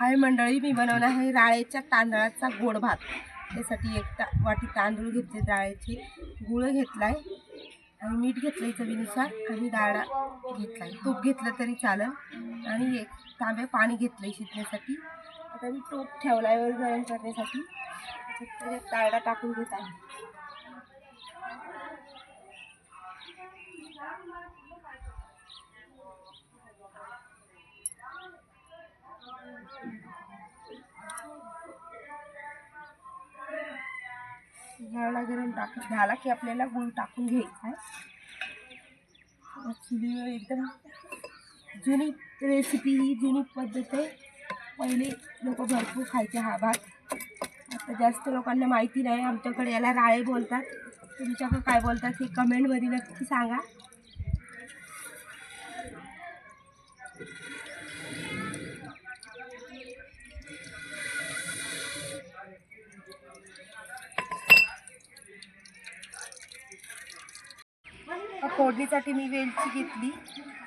हाय मंडळी मी बनवलं आहे राळेच्या तांदळाचा गोड भात. त्यासाठी एक ता वाटी तांदूळ घेतले डाळेचे गुळ घेतलाय आणि मीठ घेतलंय चवीनुसार आणि डाळा घेतलाय. तूप घेतलं तरी चालेल. आणि एक तांबे पाणी घेतलंय शिजण्यासाठी. आता मी तूप ठेवलाय वर गरम करण्यासाठी. त्याच्यात डाळडा टाकून घेत आहे. डाळडा गरम टाक झाला की आपल्याला गुळ टाकून घ्यायचा आहे. चुलीवर एकदम जुनी रेसिपी ही जुनी पद्धत आहे. पहिले लोक भरपूर खायचे हा भात. आता जास्त लोकांना माहिती नाही आमच्याकडे याला राळे बोलतात. तुमच्याकडे काय बोलतात हे कमेंटमध्ये नक्की सांगा. फोडणीसाठी मी वेलची घेतली.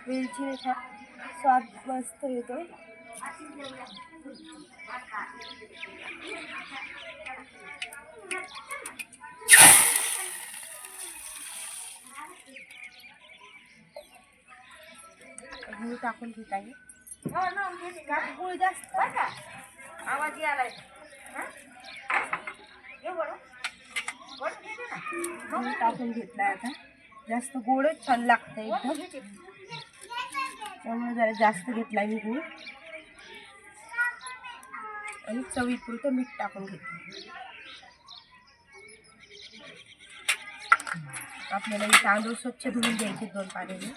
वेलचीने छान स्वाद मस्त येतो. गूळ टाकून घेत आहे. गुळ जास्त. आवाज यायला टाकून घेतलाय आता. जास्त गोडच छान लागतं एकदम. त्यामुळे जरा जास्त घेतला मी गूळ. आणि चवीपुरतं मीठ टाकून घेतलं आपल्याला हे तांदूळ स्वच्छ धुवून घ्यायचे दोन पाण्याने.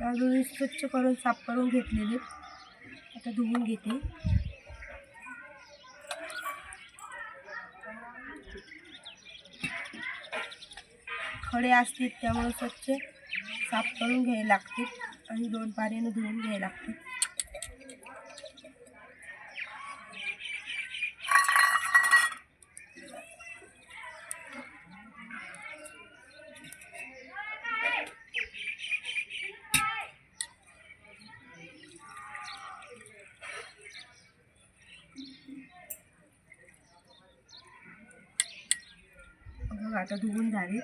तांदूळ स्वच्छ करून साफ करून घेतलेले. आता धुवून घेते. खडे असतील त्यामुळे स्वच्छ साफ करून घ्यायला लागतील आणि दोन पाण्याने धुवून घ्यायला लागते बघ आता धुवून झाले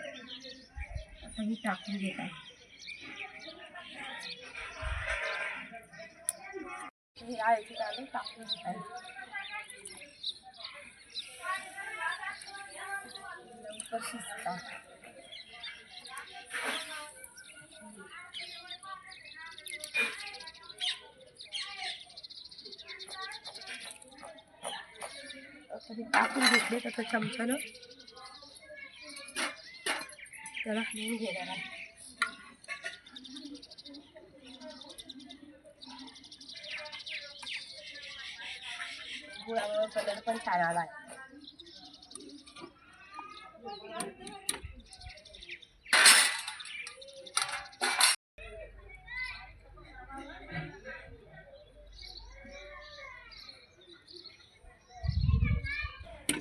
आता मी टाकून घेत आहे. हे आळीची तांदूळ टाकून घेत आहे. लवकर मी टाकून घेतले तसं चमच्यानं त्याला हलवून घेणार आहे गुळामुळे कलर पण छान आला आहे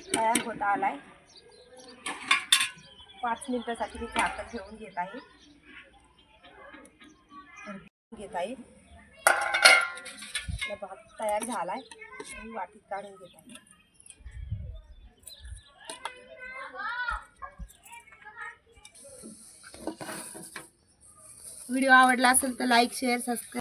तयार होत आलाय पाच मिनिटासाठी मी झाकण ठेवून घेत आहे. घेत आहे. भात तयार आहे मी वाटीत काढून घेत आहे. व्हिडिओ आवडला असेल तर लाईक शेअर सबस्क्राईब